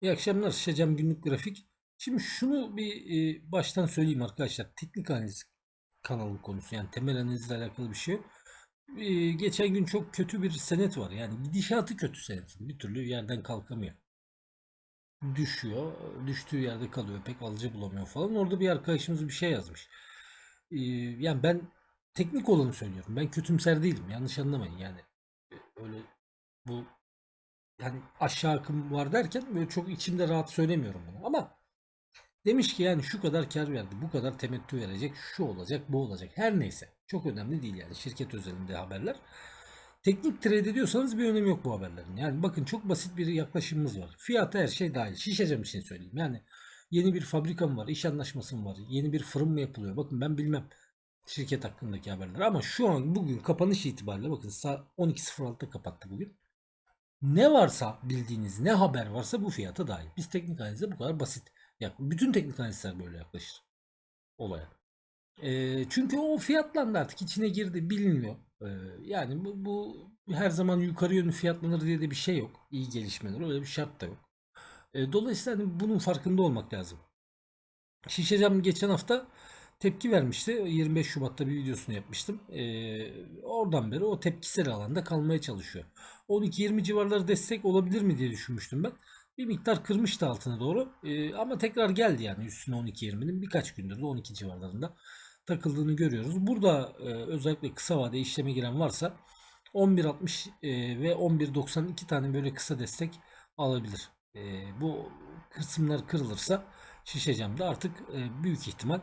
İyi akşamlar. Şişecam günlük grafik. Şimdi şunu bir e, baştan söyleyeyim arkadaşlar. Teknik analiz kanalın konusu. Yani temel analizle alakalı bir şey. E, geçen gün çok kötü bir senet var. Yani gidişatı kötü senetin. Bir türlü yerden kalkamıyor. Düşüyor. Düştüğü yerde kalıyor. Pek alıcı bulamıyor falan. Orada bir arkadaşımız bir şey yazmış. E, yani ben teknik olanı söylüyorum. Ben kötümser değilim. Yanlış anlamayın. Yani e, öyle bu yani aşağı akım var derken böyle çok içimde rahat söylemiyorum bunu. Ama demiş ki yani şu kadar kar verdi, bu kadar temettü verecek, şu olacak, bu olacak. Her neyse. Çok önemli değil yani şirket özelinde haberler. Teknik trade ediyorsanız bir önemi yok bu haberlerin. Yani bakın çok basit bir yaklaşımımız var. Fiyata her şey dahil. Şişeceğim için söyleyeyim. Yani yeni bir fabrika mı var, iş anlaşması mı var, yeni bir fırın mı yapılıyor? Bakın ben bilmem şirket hakkındaki haberler ama şu an bugün kapanış itibariyle bakın saat 12.06'da kapattı bugün. Ne varsa bildiğiniz ne haber varsa bu fiyata dahil. Biz teknik analizde bu kadar basit. Ya bütün teknik analistler böyle yaklaşır olaya. Ee, çünkü o fiyatlandı artık içine girdi biliniyor. Ee, yani bu, bu her zaman yukarı yönlü fiyatlanır diye de bir şey yok. İyi gelişmeler öyle bir şart da yok. Ee, dolayısıyla hani bunun farkında olmak lazım. Şişecam geçen hafta tepki vermişti. 25 Şubat'ta bir videosunu yapmıştım. Ee, oradan beri o tepkisel alanda kalmaya çalışıyor. 12-20 civarları destek olabilir mi diye düşünmüştüm ben. Bir miktar kırmıştı altına doğru. Ee, ama tekrar geldi yani üstüne 12-20'nin birkaç gündür de 12 civarlarında takıldığını görüyoruz. Burada e, özellikle kısa vade işleme giren varsa 11.60 e, ve 11.92 tane böyle kısa destek alabilir. E, bu kısımlar kırılırsa şişeceğim de artık e, büyük ihtimal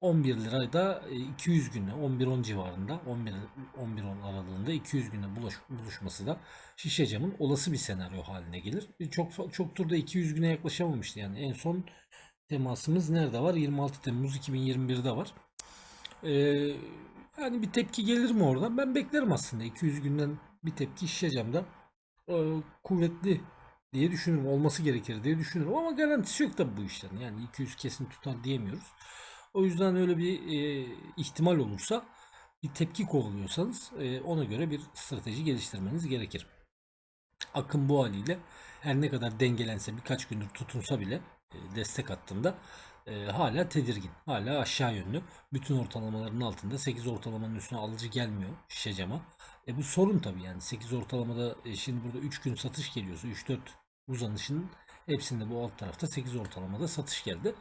11 lirayda e, 200 günde 11-10 civarında 11 11-10 aralığında 200 günde buluş, buluşması da şişe camın olası bir senaryo haline gelir. E, Çok çok turda 200 güne yaklaşamamıştı yani en son temasımız nerede var? 26 Temmuz 2021'de var. Ee, yani bir tepki gelir mi oradan? Ben beklerim aslında 200 günden bir tepki şişe camda e, kuvvetli diye düşünürüm. Olması gerekir diye düşünürüm ama garantisi yok tabii bu işlerin. Yani 200 kesin tutar diyemiyoruz. O yüzden öyle bir e, ihtimal olursa bir tepki kovalıyorsanız e, ona göre bir strateji geliştirmeniz gerekir. Akım bu haliyle her ne kadar dengelense birkaç gündür tutunsa bile e, destek attığında e, hala tedirgin. Hala aşağı yönlü. Bütün ortalamaların altında 8 ortalamanın üstüne alıcı gelmiyor şişe cama. E bu sorun tabii yani 8 ortalamada e, şimdi burada 3 gün satış geliyorsa 3-4 uzanışın hepsinde bu alt tarafta 8 ortalamada satış geldi.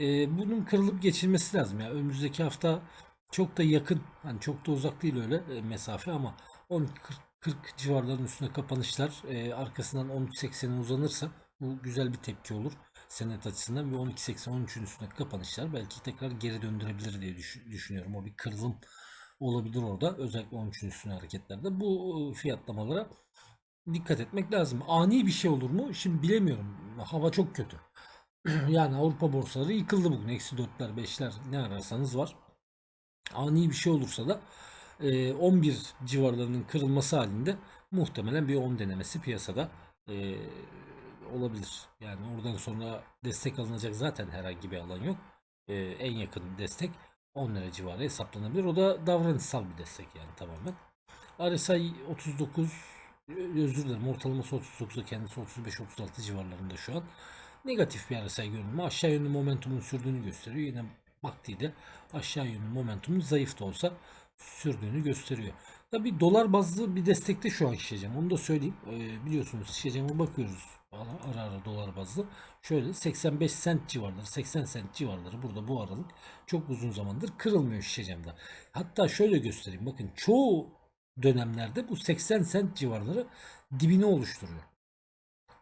E, bunun kırılıp geçilmesi lazım. Yani önümüzdeki hafta çok da yakın hani çok da uzak değil öyle e, mesafe ama 10 40, 40 civarların üstüne kapanışlar e, arkasından 13.80'e uzanırsa bu güzel bir tepki olur senet açısından ve 12.80 13'ün üstüne kapanışlar belki tekrar geri döndürebilir diye düş- düşünüyorum. O bir kırılım olabilir orada özellikle 13'ün üstüne hareketlerde. Bu fiyatlamalara dikkat etmek lazım. Ani bir şey olur mu? Şimdi bilemiyorum. Hava çok kötü. yani Avrupa borsaları yıkıldı bugün. Eksi 4'ler 5'ler ne ararsanız var. Ani bir şey olursa da e, 11 civarlarının kırılması halinde muhtemelen bir 10 denemesi piyasada e, olabilir. Yani oradan sonra destek alınacak zaten herhangi bir alan yok. E, en yakın destek 10 lira civarı hesaplanabilir. O da davranışsal bir destek yani tamamen. RSI 39 özür dilerim ortalaması 39'da kendisi 35-36 civarlarında şu an. Negatif bir RSI görünümü aşağı yönlü momentumun sürdüğünü gösteriyor. Yine baktiği aşağı yönlü momentumun zayıf da olsa sürdüğünü gösteriyor. Tabi dolar bazlı bir destekte şu an şişeceğim. Onu da söyleyeyim. Ee, biliyorsunuz şişeceğime bakıyoruz. Ara, ara dolar bazlı. Şöyle 85 sent civarları, 80 sent civarları burada bu aralık çok uzun zamandır kırılmıyor şişeceğimde. Hatta şöyle göstereyim. Bakın çoğu dönemlerde bu 80 sent civarları dibini oluşturuyor.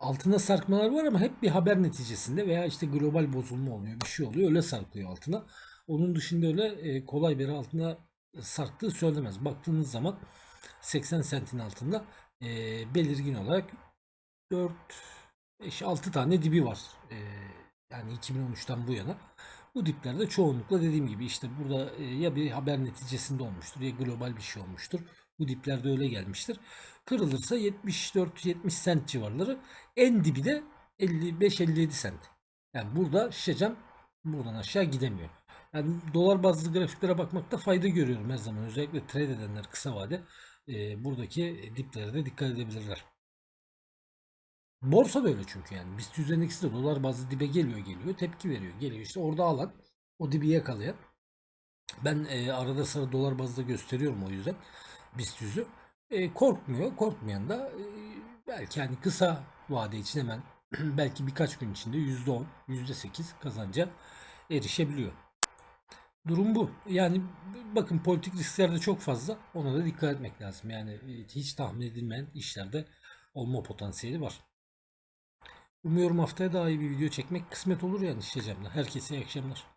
Altına sarkmalar var ama hep bir haber neticesinde veya işte global bozulma oluyor, bir şey oluyor öyle sarkıyor altına. Onun dışında öyle e, kolay bir altına sarktığı söylemez. Baktığınız zaman 80 sentin altında e, belirgin olarak 4 5 6 tane dibi var. E, yani 2013'ten bu yana. Bu diplerde çoğunlukla dediğim gibi işte burada e, ya bir haber neticesinde olmuştur ya global bir şey olmuştur. Bu diplerde öyle gelmiştir. Kırılırsa 74-70 sent civarları. En dibi de 55-57 sent. Yani burada şişecam buradan aşağı gidemiyor. Yani dolar bazlı grafiklere bakmakta fayda görüyorum her zaman. Özellikle trade edenler kısa vade e, buradaki diplere de dikkat edebilirler. Borsa da öyle çünkü yani. BIST 100 endeksi de dolar bazlı dibe geliyor geliyor. Tepki veriyor. Geliyor işte orada alan o dibi yakalayan. Ben e, arada sırada dolar bazda gösteriyorum o yüzden BIST 100'ü. E, korkmuyor. Korkmayan da e, belki hani kısa vade için hemen belki birkaç gün içinde %10, %8 kazanca erişebiliyor. Durum bu. Yani bakın politik riskler de çok fazla. Ona da dikkat etmek lazım. Yani e, hiç tahmin edilmeyen işlerde olma potansiyeli var. Umuyorum haftaya daha iyi bir video çekmek kısmet olur yani işleyeceğim. Herkese iyi akşamlar.